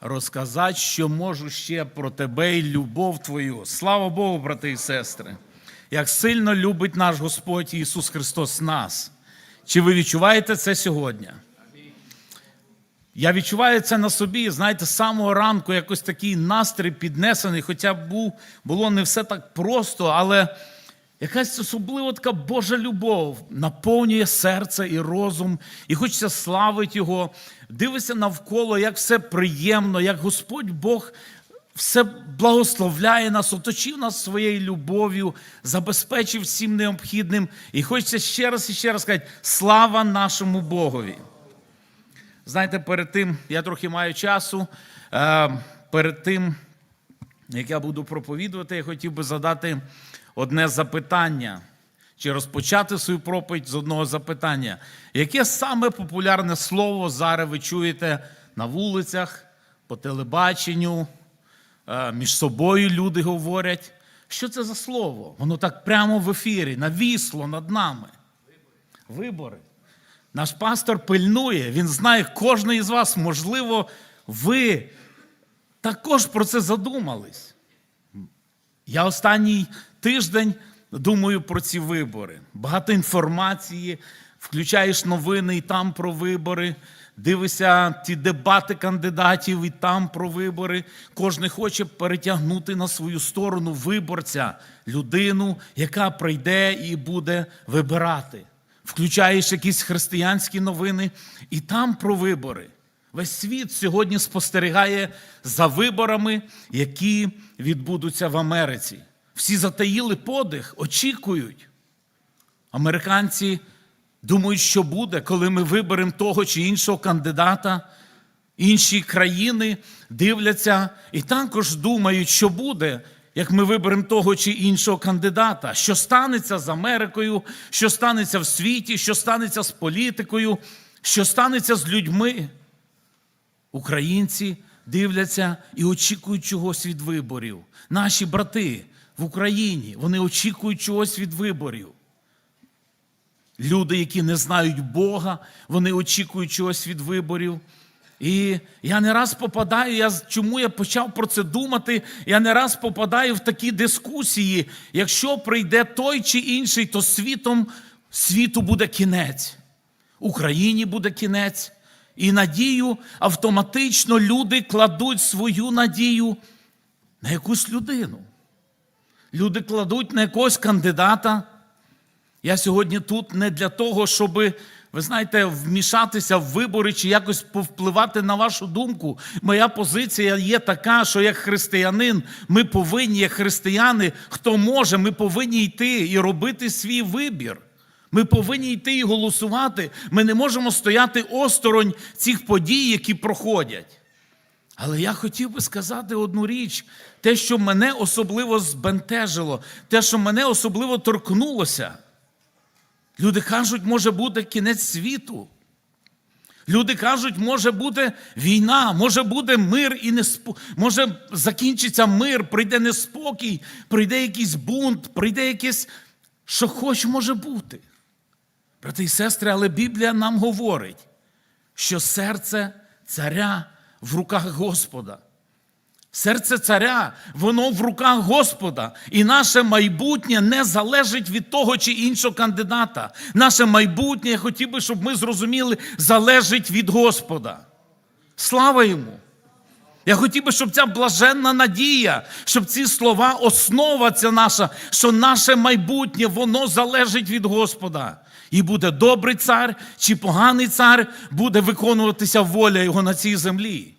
розказати, що можу ще про тебе і любов твою. Слава Богу, брати і сестри, як сильно любить наш Господь Ісус Христос нас. Чи ви відчуваєте це сьогодні? Я відчуваю це на собі, знаєте, з самого ранку якось такий настрій піднесений, хоча був, було не все так просто, але якась особлива така Божа любов наповнює серце і розум, і хочеться славити Його. Дивишся навколо, як все приємно, як Господь Бог все благословляє нас, оточив нас своєю любов'ю, забезпечив всім необхідним. І хочеться ще раз і ще раз сказати: слава нашому Богові! Знаєте, перед тим, я трохи маю часу. е, Перед тим, як я буду проповідувати, я хотів би задати одне запитання. Чи розпочати свою проповідь з одного запитання. Яке саме популярне слово зараз ви чуєте на вулицях, по телебаченню, е, між собою люди говорять? Що це за слово? Воно так прямо в ефірі, навісло над нами. Вибори. Наш пастор пильнує, він знає кожен із вас, можливо, ви також про це задумались. Я останній тиждень думаю про ці вибори. Багато інформації, включаєш новини і там про вибори, дивишся ті дебати кандидатів і там про вибори. Кожен хоче перетягнути на свою сторону виборця, людину, яка прийде і буде вибирати. Включаєш якісь християнські новини, і там про вибори. Весь світ сьогодні спостерігає за виборами, які відбудуться в Америці. Всі затаїли подих, очікують. Американці думають, що буде, коли ми виберемо того чи іншого кандидата. Інші країни дивляться і також думають, що буде, як ми виберемо того чи іншого кандидата, що станеться з Америкою, що станеться в світі, що станеться з політикою, що станеться з людьми. Українці дивляться і очікують чогось від виборів. Наші брати в Україні вони очікують чогось від виборів. Люди, які не знають Бога, вони очікують чогось від виборів. І я не раз попадаю, я, чому я почав про це думати? Я не раз попадаю в такі дискусії. Якщо прийде той чи інший, то світом світу буде кінець. Україні буде кінець. І надію автоматично люди кладуть свою надію на якусь людину. Люди кладуть на якогось кандидата. Я сьогодні тут не для того, щоб, ви знаєте, вмішатися в вибори чи якось повпливати на вашу думку. Моя позиція є така, що як християнин, ми повинні, як християни, хто може, ми повинні йти і робити свій вибір. Ми повинні йти і голосувати. Ми не можемо стояти осторонь цих подій, які проходять. Але я хотів би сказати одну річ: те, що мене особливо збентежило, те, що мене особливо торкнулося. Люди кажуть, може бути кінець світу. Люди кажуть, може бути війна, може буде мир і неспо... може закінчиться мир, прийде неспокій, прийде якийсь бунт, прийде якесь, що хоч може бути. Брати і сестри, але Біблія нам говорить, що серце царя в руках Господа. Серце царя, воно в руках Господа. І наше майбутнє не залежить від того чи іншого кандидата. Наше майбутнє, я хотів би, щоб ми зрозуміли, залежить від Господа. Слава йому! Я хотів би, щоб ця блаженна надія, щоб ці слова, основа ця наша, що наше майбутнє, воно залежить від Господа. І буде добрий цар чи поганий цар, буде виконуватися воля його на цій землі.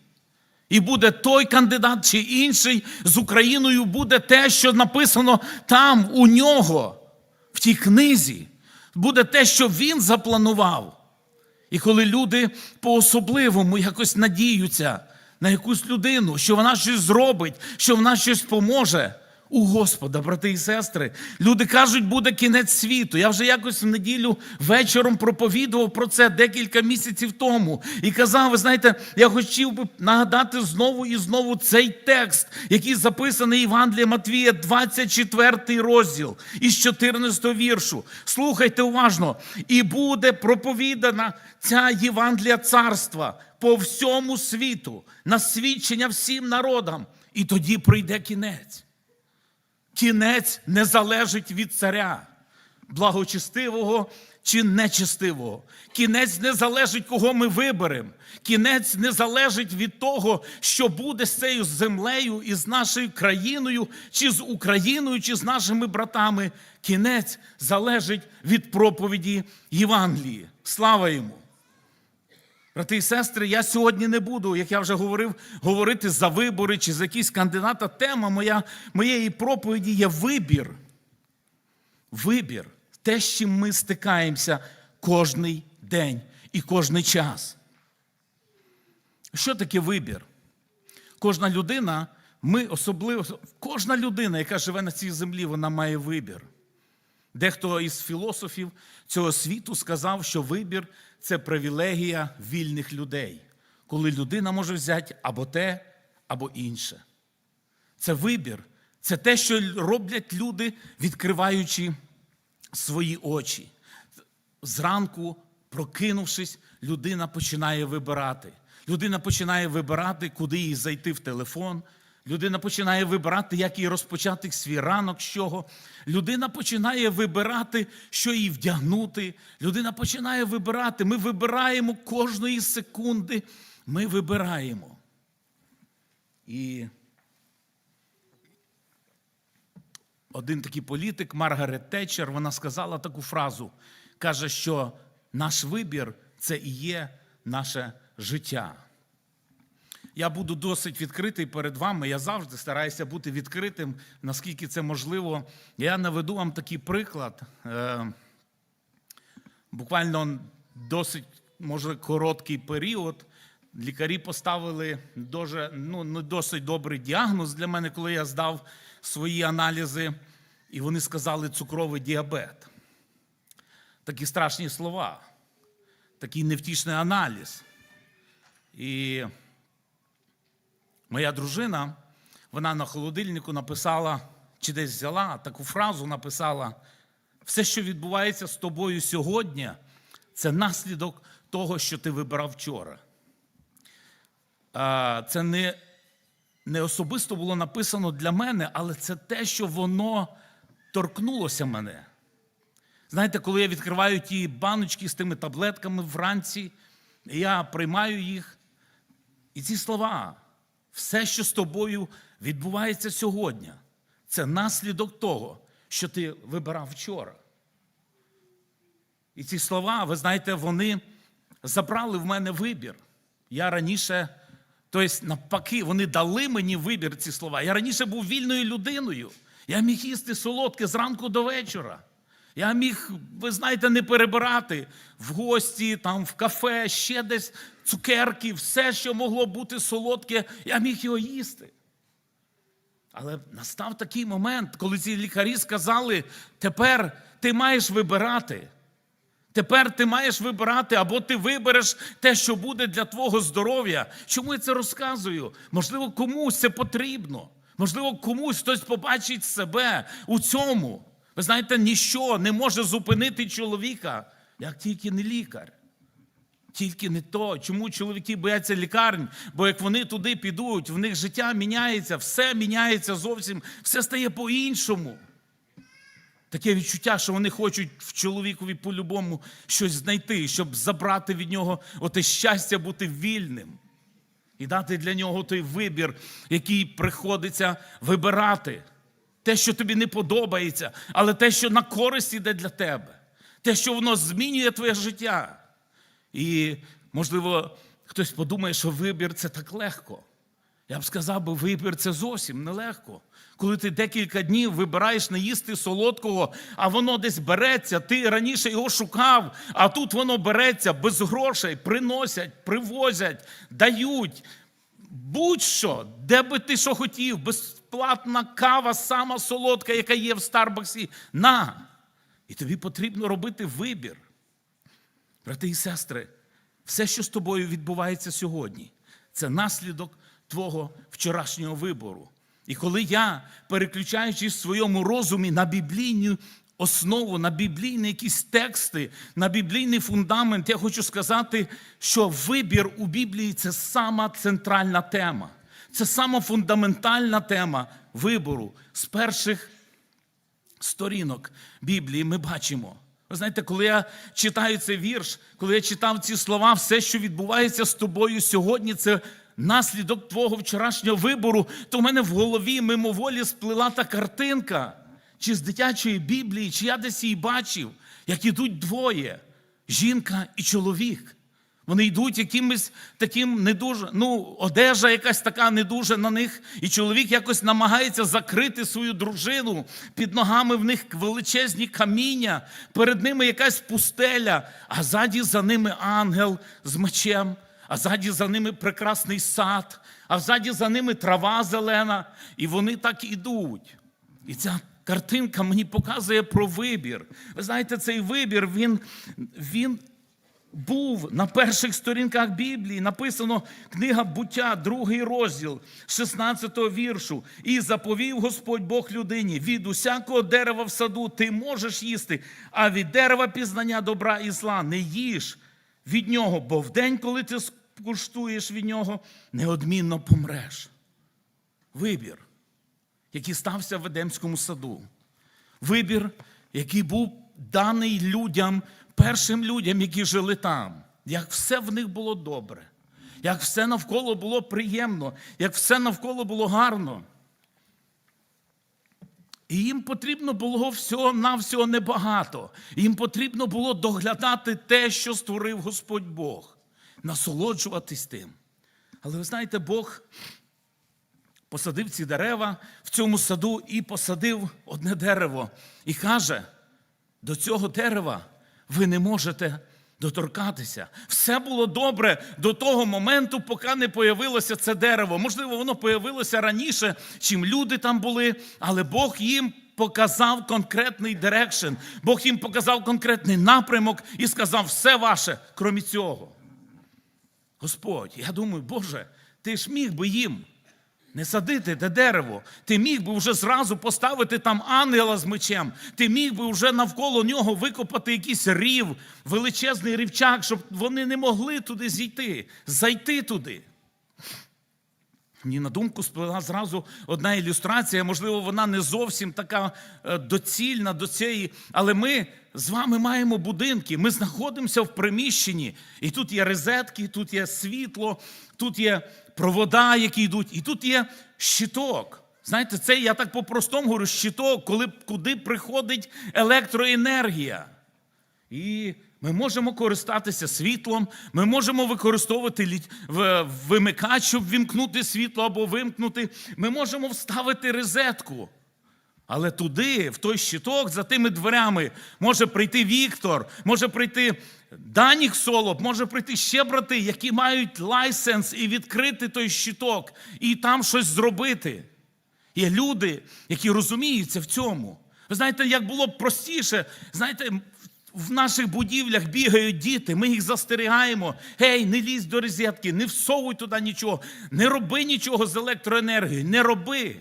І буде той кандидат чи інший з Україною буде те, що написано там, у нього, в тій книзі. Буде те, що він запланував. І коли люди по-особливому якось надіються на якусь людину, що вона щось зробить, що вона щось поможе. У Господа, брати і сестри, люди кажуть, буде кінець світу. Я вже якось в неділю вечором проповідував про це декілька місяців тому і казав: ви знаєте, я хотів би нагадати знову і знову цей текст, який записаний Євангелія Матвія, 24 розділ із 14 віршу. Слухайте уважно, і буде проповідана ця Євангелія царства по всьому світу, на свідчення всім народам, і тоді прийде кінець. Кінець не залежить від царя, благочестивого чи нечестивого. Кінець не залежить, кого ми виберемо. Кінець не залежить від того, що буде з цією землею і з нашою країною, чи з Україною, чи з нашими братами. Кінець залежить від проповіді Євангелії. Слава йому! Брати і сестри, я сьогодні не буду, як я вже говорив, говорити за вибори чи за якісь кандидата. Тема моя, моєї проповіді є вибір. Вибір те, з чим ми стикаємося кожний день і кожний час. Що таке вибір? Кожна людина, ми особливо, кожна людина, яка живе на цій землі, вона має вибір. Дехто із філософів цього світу сказав, що вибір це привілегія вільних людей, коли людина може взяти або те, або інше. Це вибір, це те, що роблять люди, відкриваючи свої очі. Зранку, прокинувшись, людина починає вибирати. Людина починає вибирати, куди їй зайти в телефон. Людина починає вибирати, як їй розпочати свій ранок з чого. Людина починає вибирати, що їй вдягнути. Людина починає вибирати. Ми вибираємо кожної секунди. Ми вибираємо. І один такий політик, Маргарет Тетчер, вона сказала таку фразу: каже, що наш вибір це і є наше життя. Я буду досить відкритий перед вами. Я завжди стараюся бути відкритим, наскільки це можливо. Я наведу вам такий приклад. Е, Буквально досить, може, короткий період. Лікарі поставили дуже, ну, не досить добрий діагноз для мене, коли я здав свої аналізи, і вони сказали цукровий діабет. Такі страшні слова, такий невтішний аналіз. І моя дружина, вона на холодильнику написала, чи десь взяла таку фразу, написала: все, що відбувається з тобою сьогодні, це наслідок того, що ти вибирав вчора. Це не, не особисто було написано для мене, але це те, що воно торкнулося мене. Знаєте, коли я відкриваю ті баночки з тими таблетками вранці, я приймаю їх. І ці слова, все, що з тобою відбувається сьогодні, це наслідок того, що ти вибирав вчора. І ці слова, ви знаєте, вони забрали в мене вибір. Я раніше, тобто, навпаки, вони дали мені вибір ці слова. Я раніше був вільною людиною. Я міг їсти солодке зранку до вечора. Я міг, ви знаєте, не перебирати в гості, там, в кафе, ще десь цукерки, все, що могло бути солодке, я міг його їсти. Але настав такий момент, коли ці лікарі сказали: тепер ти маєш вибирати. Тепер ти маєш вибирати, або ти вибереш те, що буде для твого здоров'я. Чому я це розказую? Можливо, комусь це потрібно. Можливо, комусь хтось побачить себе у цьому. Ви знаєте, ніщо не може зупинити чоловіка, як тільки не лікар. Тільки не то. Чому чоловіки бояться лікарень? Бо як вони туди підуть, в них життя міняється, все міняється зовсім, все стає по-іншому. Таке відчуття, що вони хочуть в чоловікові по-любому щось знайти, щоб забрати від нього оте щастя бути вільним і дати для нього той вибір, який приходиться вибирати. Те, що тобі не подобається, але те, що на користь іде для тебе, те, що воно змінює твоє життя. І, можливо, хтось подумає, що вибір це так легко. Я б сказав, бо вибір це зовсім нелегко. Коли ти декілька днів вибираєш не їсти солодкого, а воно десь береться, ти раніше його шукав, а тут воно береться без грошей, приносять, привозять, дають. Будь-що, де би ти що хотів, безплатна кава, сама солодка, яка є в Старбаксі, на. І тобі потрібно робити вибір. Брати і сестри, все, що з тобою відбувається сьогодні, це наслідок твого вчорашнього вибору. І коли я, переключаючись в своєму розумі на біблійні основу, на біблійні якісь тексти, на біблійний фундамент, я хочу сказати, що вибір у Біблії це сама центральна тема. Це сама фундаментальна тема вибору з перших сторінок Біблії ми бачимо. Ви знаєте, коли я читаю цей вірш, коли я читав ці слова, все, що відбувається з тобою сьогодні, це наслідок твого вчорашнього вибору, то в мене в голові мимоволі сплила та картинка, чи з дитячої Біблії, чи я десь її бачив, як ідуть двоє жінка і чоловік. Вони йдуть якимось таким не дуже, ну, одежа якась така не дуже на них, і чоловік якось намагається закрити свою дружину. Під ногами в них величезні каміння, перед ними якась пустеля, а ззаді за ними ангел з мечем, а ззаді за ними прекрасний сад, а ззаді за ними трава зелена. І вони так ідуть. І ця картинка мені показує про вибір. Ви знаєте, цей вибір, він, він був на перших сторінках Біблії. Написано книга буття, другий розділ 16-го віршу. І заповів Господь Бог людині: від усякого дерева в саду ти можеш їсти, а від дерева пізнання добра і зла не їж від нього, бо в день, коли ти скуштуєш від нього, неодмінно помреш. Вибір, який стався в Едемському саду. Вибір, який був даний людям, першим людям, які жили там, як все в них було добре, як все навколо було приємно, як все навколо було гарно. І їм потрібно було всього навсього небагато. Їм потрібно було доглядати те, що створив Господь Бог, насолоджуватись тим. Але ви знаєте, Бог посадив ці дерева в цьому саду і посадив одне дерево. І каже: до цього дерева ви не можете доторкатися. Все було добре до того моменту, поки не появилося це дерево. Можливо, воно появилося раніше, чим люди там були, але Бог їм показав конкретний дирекшн. Бог їм показав конкретний напрямок і сказав: все ваше, крім цього. Господь, я думаю, Боже, ти ж міг би їм не садити те дерево. Ти міг би вже зразу поставити там ангела з мечем. Ти міг би вже навколо нього викопати якийсь рів, величезний рівчак, щоб вони не могли туди зійти, зайти туди. Мені на думку сплила зразу одна ілюстрація, можливо, вона не зовсім така е, доцільна до цієї, але ми з вами маємо будинки, ми знаходимося в приміщенні, і тут є розетки, тут є світло, тут є провода, які йдуть, і тут є щиток. Знаєте, це я так по-простому говорю, щиток, коли, куди приходить електроенергія. І ми можемо користатися світлом, ми можемо використовувати вимикач, щоб вімкнути світло або вимкнути. Ми можемо вставити розетку. Але туди, в той щиток, за тими дверями, може прийти Віктор, може прийти Данік Солоп, може прийти ще брати, які мають лайсенс і відкрити той щиток, і там щось зробити. Є люди, які розуміються в цьому. Ви знаєте, як було б простіше, знаєте, в наших будівлях бігають діти, ми їх застерігаємо. Гей, не лізь до розетки, не всовуй туди нічого, не роби нічого з електроенергією, не роби.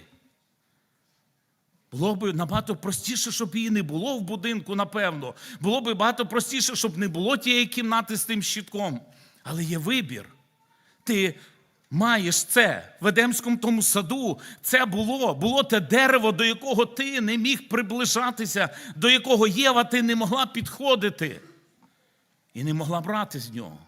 Було б набагато простіше, щоб її не було в будинку, напевно. Було б багато простіше, щоб не було тієї кімнати з тим щитком. Але є вибір. Ти маєш це в Едемському тому саду. Це було, було те дерево, до якого ти не міг приближатися, до якого Єва ти не могла підходити і не могла брати з нього.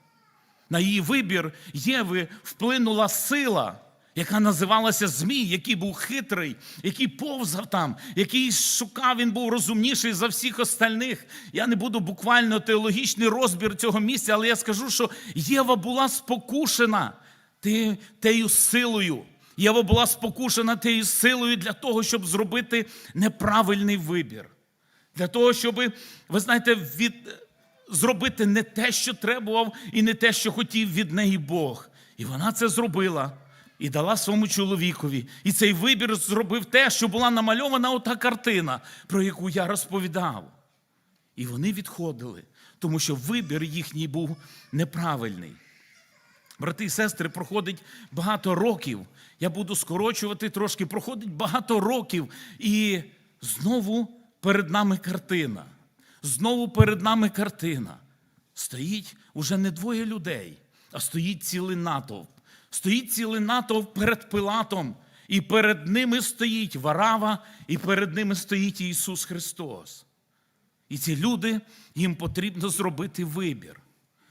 На її вибір Єви вплинула сила, яка називалася Змій, який був хитрий, який повзав там, який шукав, він був розумніший за всіх остальних. Я не буду буквально теологічний розбір цього місця, але я скажу, що Єва була спокушена те- тею силою. Єва була спокушена тею силою для того, щоб зробити неправильний вибір. Для того, щоб, ви знаєте, від, зробити не те, що требував, і не те, що хотів від неї Бог. І вона це зробила і дала своєму чоловікові. І цей вибір зробив те, що була намальована ота картина, про яку я розповідав. І вони відходили, тому що вибір їхній був неправильний. Брати і сестри, проходить багато років. Я буду скорочувати трошки, проходить багато років. І знову перед нами картина. Знову перед нами картина. Стоїть уже не двоє людей, а стоїть цілий натовп. Стоїть цілий натовп перед Пилатом, і перед ними стоїть Варава, і перед ними стоїть Ісус Христос. І ці люди, їм потрібно зробити вибір.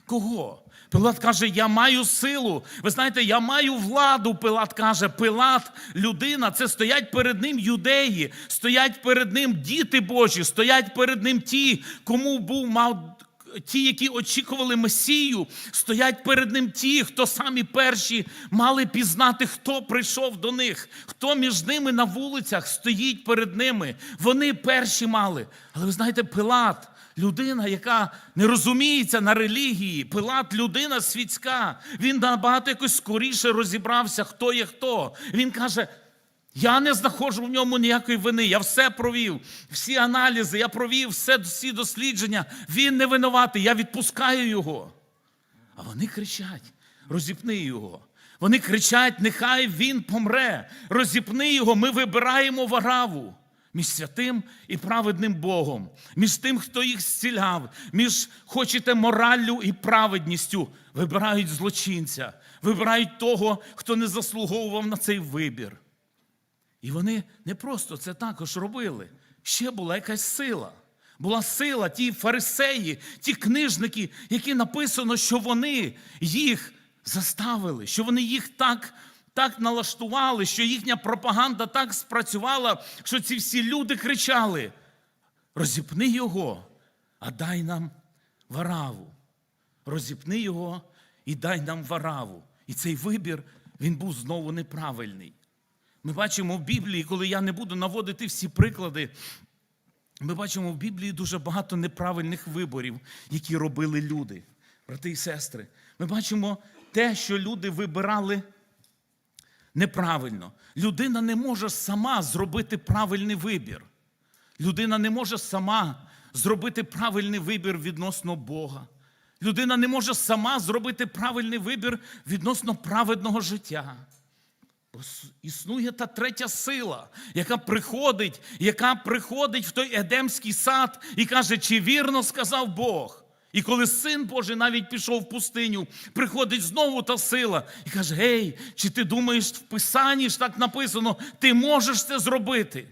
Кого? Пилат каже, я маю силу. Ви знаєте, я маю владу. Пилат каже, Пилат, людина, це стоять перед ним юдеї, стоять перед ним діти Божі, стоять перед ним ті, кому був мав. Ті, які очікували Месію, стоять перед ним ті, хто самі перші мали пізнати, хто прийшов до них, хто між ними на вулицях стоїть перед ними. Вони перші мали. Але ви знаєте, Пилат, людина, яка не розуміється на релігії, Пилат людина світська. Він набагато якось скоріше розібрався, хто є хто. Він каже. Я не знаходжу в ньому ніякої вини. Я все провів, всі аналізи, я провів все, всі дослідження. Він не винуватий, я відпускаю його. А вони кричать: розіпни його. Вони кричать, нехай він помре. Розіпни його, ми вибираємо вараву. Між святим і праведним Богом, між тим, хто їх зціляв, між хочете мораллю і праведністю, вибирають злочинця, вибирають того, хто не заслуговував на цей вибір. І вони не просто це також робили. Ще була якась сила. Була сила, ті фарисеї, ті книжники, які написано, що вони їх заставили, що вони їх так, так налаштували, що їхня пропаганда так спрацювала, що ці всі люди кричали: розіпни його, а дай нам вараву. Розіпни його і дай нам вараву. І цей вибір він був знову неправильний. Ми бачимо в Біблії, коли я не буду наводити всі приклади, ми бачимо в Біблії дуже багато неправильних виборів, які робили люди, брати і сестри. Ми бачимо те, що люди вибирали неправильно. Людина не може сама зробити правильний вибір. Людина не може сама зробити правильний вибір відносно Бога. Людина не може сама зробити правильний вибір відносно праведного життя. Існує та третя сила, яка приходить, яка приходить в той Едемський сад і каже, чи вірно сказав Бог. І коли син Божий навіть пішов в пустиню, приходить знову та сила і каже: Гей, чи ти думаєш в Писанні ж так написано, ти можеш це зробити?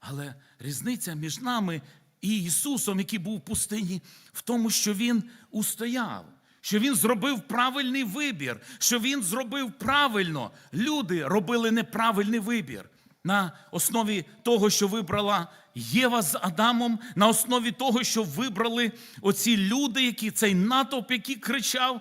Але різниця між нами і Ісусом, який був в пустині, в тому, що Він устояв, що Він зробив правильний вибір, що Він зробив правильно. Люди робили неправильний вибір. На основі того, що вибрала Єва з Адамом, на основі того, що вибрали оці люди, які цей натовп, який кричав,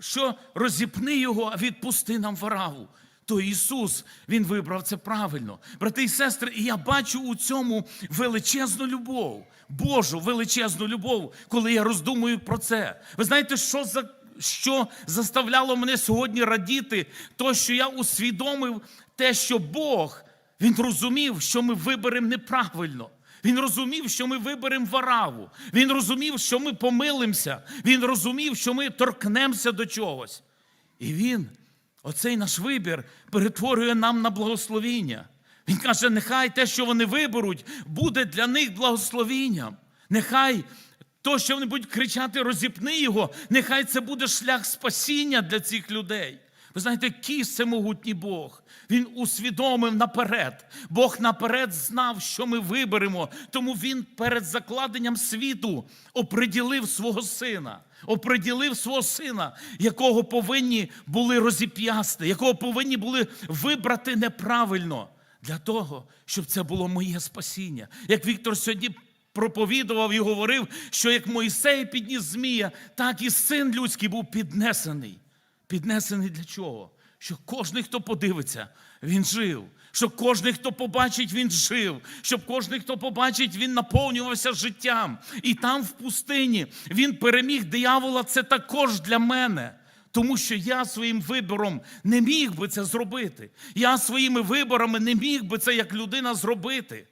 що розіпни його, а відпусти нам вараву то Ісус Він вибрав це правильно. Брати і сестри, і я бачу у цьому величезну любов, Божу величезну любов, коли я роздумую про це. Ви знаєте, що за. Що заставляло мене сьогодні радіти, то що я усвідомив те, що Бог Він розумів, що ми виберемо неправильно. Він розумів, що ми виберемо вараву. Він розумів, що ми помилимося. Він розумів, що ми торкнемося до чогось. І він Оцей наш вибір перетворює нам на благословіння. Він каже: нехай те, що вони виберуть, буде для них благословінням. Нехай то, що вони будуть кричати, розіпни його, нехай це буде шлях спасіння для цих людей. Ви знаєте, кіс це могутній Бог. Він усвідомив наперед. Бог наперед знав, що ми виберемо. Тому Він перед закладенням світу оприділив свого сина, оприділив свого сина, якого повинні були розіп'ясти, якого повинні були вибрати неправильно для того, щоб це було моє спасіння. Як Віктор сьогодні проповідував і говорив, що як Моїсей підніс Змія, так і син людський був піднесений. Піднесений для чого? Що кожен, хто подивиться, він жив. Щоб кожен, хто побачить, він жив. Щоб кожен, хто побачить, він наповнювався життям. І там, в пустині, він переміг диявола. Це також для мене. Тому що я своїм вибором не міг би це зробити. Я своїми виборами не міг би це як людина зробити.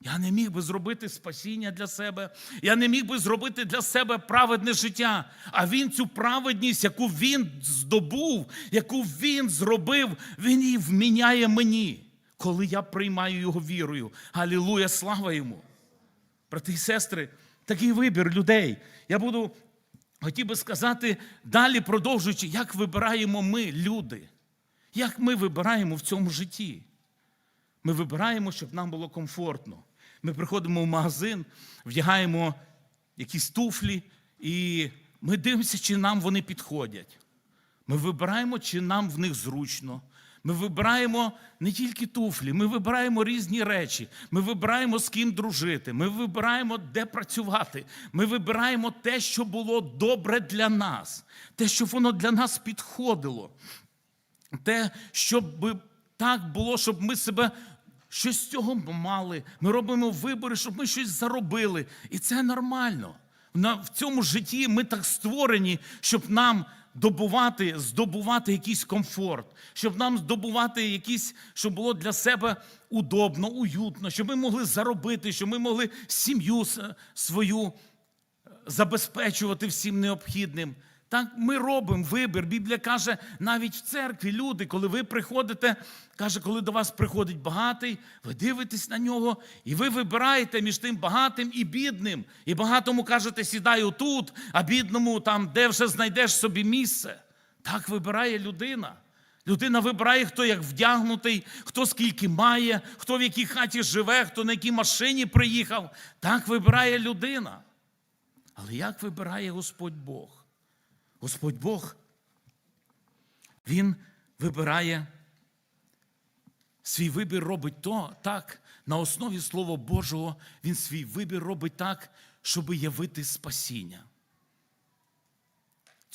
Я не міг би зробити спасіння для себе, я не міг би зробити для себе праведне життя. А він цю праведність, яку він здобув, яку він зробив, він її вміняє мені, коли я приймаю його вірою. Алілуя, слава йому! брати і сестри, такий вибір людей. Я буду хотів би сказати далі, продовжуючи, як вибираємо ми, люди, як ми вибираємо в цьому житті. Ми вибираємо, щоб нам було комфортно. Ми приходимо в магазин, вдягаємо якісь туфлі, і ми дивимося, чи нам вони підходять. Ми вибираємо, чи нам в них зручно. Ми вибираємо не тільки туфлі, ми вибираємо різні речі. Ми вибираємо з ким дружити. Ми вибираємо, де працювати. Ми вибираємо те, що було добре для нас, те, щоб воно для нас підходило. Те, щоб так було, щоб ми себе щось з цього мали. Ми робимо вибори, щоб ми щось заробили. І це нормально. В цьому житті ми так створені, щоб нам добувати, здобувати якийсь комфорт, щоб нам здобувати якісь, щоб було для себе удобно, уютно, щоб ми могли заробити, щоб ми могли сім'ю свою забезпечувати всім необхідним. Так ми робимо вибір. Біблія каже, навіть в церкві люди, коли ви приходите, каже, коли до вас приходить багатий, ви дивитесь на нього, і ви вибираєте між тим багатим і бідним. І багатому кажете, сідай отут, а бідному там, де вже знайдеш собі місце. Так вибирає людина. Людина вибирає, хто як вдягнутий, хто скільки має, хто в якій хаті живе, хто на якій машині приїхав. Так вибирає людина. Але як вибирає Господь Бог? Господь Бог, Він вибирає свій вибір робить то так, на основі Слова Божого, Він свій вибір робить так, щоб явити спасіння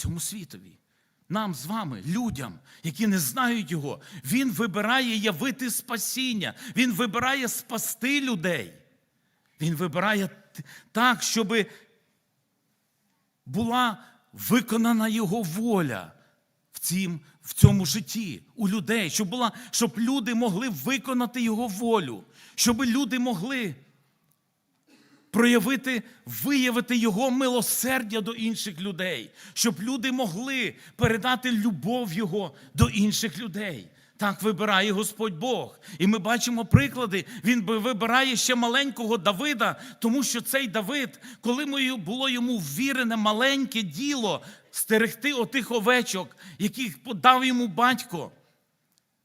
цьому світові. Нам з вами, людям, які не знають його, він вибирає явити спасіння, він вибирає спасти людей. Він вибирає так, щоби була виконана його воля в, цім, в цьому житті у людей, щоб, була, щоб люди могли виконати його волю, щоб люди могли проявити, виявити його милосердя до інших людей, щоб люди могли передати любов Його до інших людей. Так вибирає Господь Бог. І ми бачимо приклади. Він би вибирає ще маленького Давида, тому що цей Давид, коли було йому ввірене маленьке діло стерегти отих овечок, яких подав йому батько.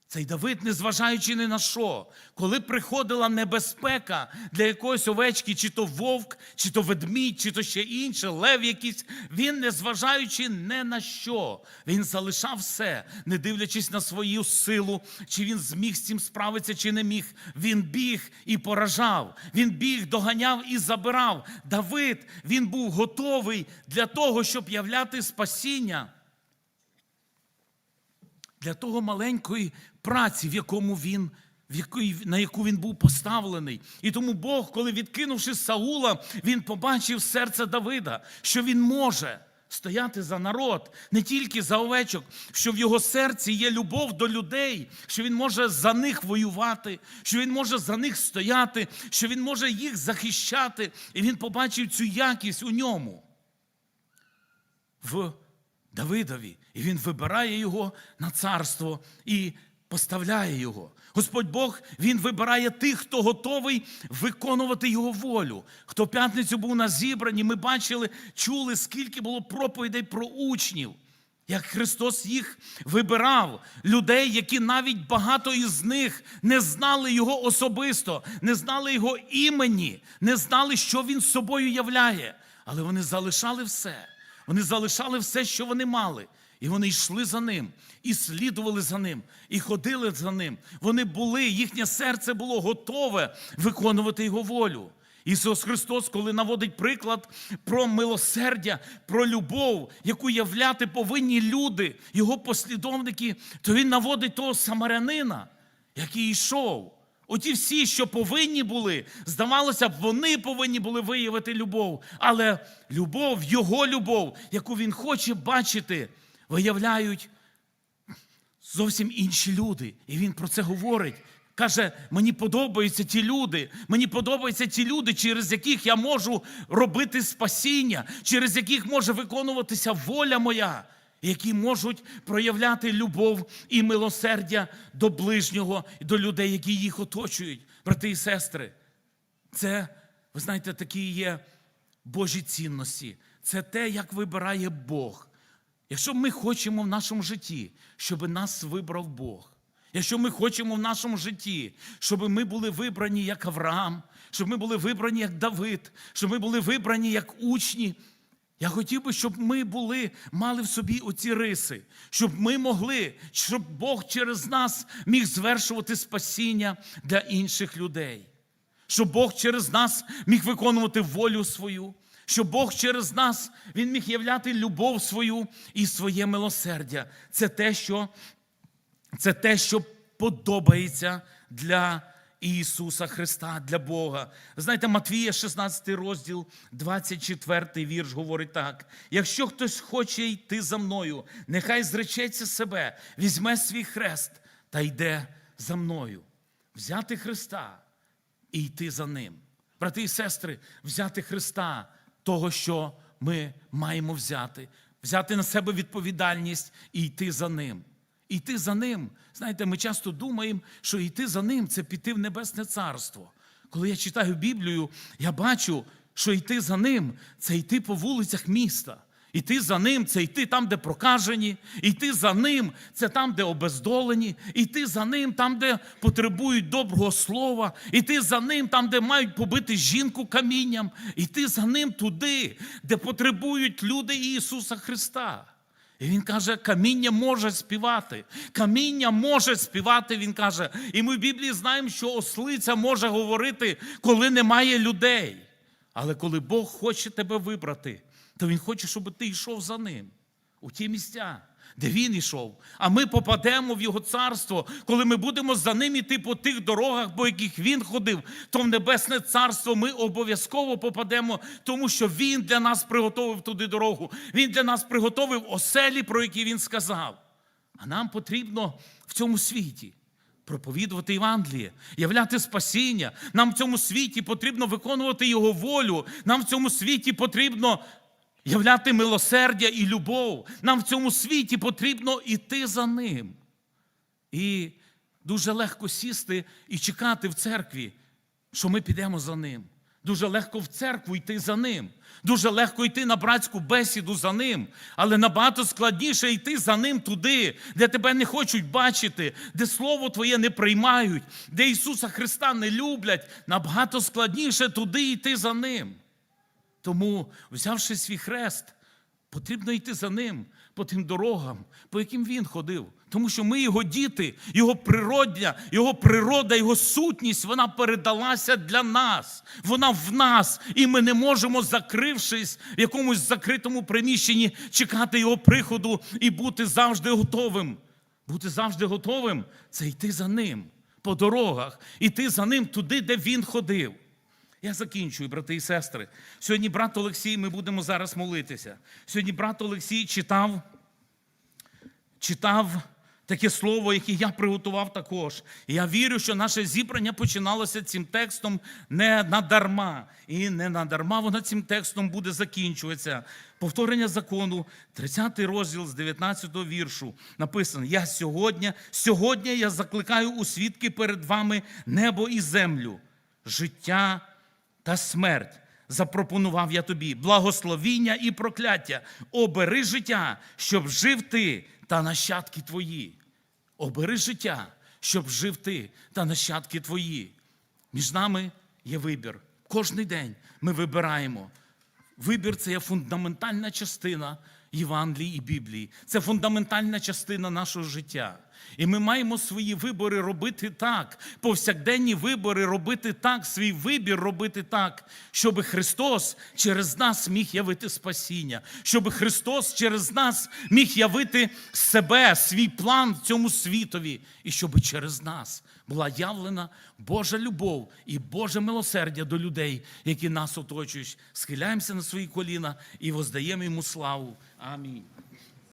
Цей Давид, незважаючи ні на що, коли приходила небезпека для якоїсь овечки, чи то вовк, чи то ведмідь, чи то ще інше, лев якийсь, він, незважаючи не на що, він залишав все, не дивлячись на свою силу, чи він зміг з цим справитися, чи не міг. Він біг і поражав. Він біг, доганяв і забирав. Давид він був готовий для того, щоб являти спасіння для того маленької праці, в якому він, в якої, на яку він був поставлений. І тому Бог, коли відкинувши Саула, він побачив серце Давида, що він може стояти за народ, не тільки за овечок, що в його серці є любов до людей, що він може за них воювати, що він може за них стояти, що він може їх захищати. І він побачив цю якість у ньому в Давидові, і він вибирає його на царство і поставляє його. Господь Бог він вибирає тих, хто готовий виконувати його волю. Хто в п'ятницю був на зібранні, ми бачили, чули, скільки було проповідей про учнів. Як Христос їх вибирав, людей, які навіть багато із них не знали Його особисто, не знали Його імені, не знали, що Він собою являє. Але вони залишали все. Вони залишали все, що вони мали. І вони йшли за ним, і слідували за ним, і ходили за ним. Вони були, їхнє серце було готове виконувати його волю. Ісус Христос, коли наводить приклад про милосердя, про любов, яку являти повинні люди, його послідовники, то Він наводить того самарянина, який йшов. Оті всі, що повинні були, здавалося б, вони повинні були виявити любов. Але любов, його любов, яку він хоче бачити, виявляють зовсім інші люди. І він про це говорить. Каже, мені подобаються ті люди, мені подобаються ті люди, через яких я можу робити спасіння, через яких може виконуватися воля моя, які можуть проявляти любов і милосердя до ближнього і до людей, які їх оточують, брати і сестри. Це Ви знаєте, такі є Божі цінності. Це те, як вибирає Бог. Якщо ми хочемо в нашому житті, щоб нас вибрав Бог. Якщо ми хочемо в нашому житті, щоб ми були вибрані як Авраам, щоб ми були вибрані як Давид, щоб ми були вибрані як учні. Я хотів би, щоб ми були, мали в собі оці риси, щоб ми могли, щоб Бог через нас міг звершувати спасіння для інших людей, щоб Бог через нас міг виконувати волю свою, щоб Бог через нас Він міг являти любов свою і своє милосердя. Це те, що це те, що подобається для Ісуса Христа, для Бога. Знаєте, Матвія, 16 розділ, 24 вірш говорить так: якщо хтось хоче йти за мною, нехай зречеться себе, візьме свій хрест та йде за мною. Взяти Христа і йти за ним. Брати і сестри, взяти Христа, того, що ми маємо взяти, взяти на себе відповідальність і йти за ним. Йти за ним. Знаєте, ми часто думаємо, що йти за ним це піти в Небесне Царство. Коли я читаю Біблію, я бачу, що йти за ним це йти по вулицях міста. Іти за ним це йти там, де прокажені, йти за ним це там, де обездолені, йти за ним там, де потребують доброго слова, йти за ним там, де мають побити жінку камінням, йти за ним туди, де потребують люди Ісуса Христа. І він каже, каміння може співати. Каміння може співати, він каже. І ми в Біблії знаємо, що ослиця може говорити, коли немає людей. Але коли Бог хоче тебе вибрати, то Він хоче, щоб ти йшов за ним у ті місця, де він йшов. А ми попадемо в Його царство, коли ми будемо за ним іти по тих дорогах, по яких він ходив, то в небесне царство ми обов'язково попадемо, тому що він для нас приготовив туди дорогу. Він для нас приготовив оселі, про які він сказав. А нам потрібно в цьому світі проповідувати Євангеліє, являти спасіння. Нам в цьому світі потрібно виконувати Його волю. Нам в цьому світі потрібно являти милосердя і любов. Нам в цьому світі потрібно йти за ним. І дуже легко сісти і чекати в церкві, що ми підемо за ним. Дуже легко в церкву йти за ним. Дуже легко йти на братську бесіду за ним, але набагато складніше йти за ним туди, де тебе не хочуть бачити, де Слово Твоє не приймають, де Ісуса Христа не люблять. Набагато складніше туди йти за ним. Тому, взявши свій хрест, потрібно йти за ним по тим дорогам, по яким він ходив. Тому що ми його діти, його природня, його природа, його сутність, вона передалася для нас. Вона в нас. І ми не можемо, закрившись в якомусь закритому приміщенні, чекати його приходу і бути завжди готовим. Бути завжди готовим це йти за ним по дорогах, іти за ним туди, де він ходив. Я закінчую, брати і сестри. Сьогодні брат Олексій, ми будемо зараз молитися. Сьогодні брат Олексій читав, читав таке слово, яке я приготував також. І я вірю, що наше зібрання починалося цим текстом не надарма. І не надарма воно цим текстом буде закінчуватися. Повторення закону, 30 розділ з 19 віршу. Написано: Я сьогодні, сьогодні я закликаю у свідки перед вами небо і землю, життя та смерть. Запропонував я тобі благословіння і прокляття. Обери життя, щоб жив ти та нащадки твої. Обери життя, щоб жив ти та нащадки твої. Між нами є вибір. Кожний день ми вибираємо. Вибір це є фундаментальна частина Євангелії і Біблії. Це фундаментальна частина нашого життя. І ми маємо свої вибори робити так, повсякденні вибори робити так, свій вибір робити так, щоб Христос через нас міг явити спасіння, щоб Христос через нас міг явити себе, свій план цьому світові, і щоб через нас була явлена Божа любов і Боже милосердя до людей, які нас оточують. Схиляємося на свої коліна і воздаємо йому славу. Амінь.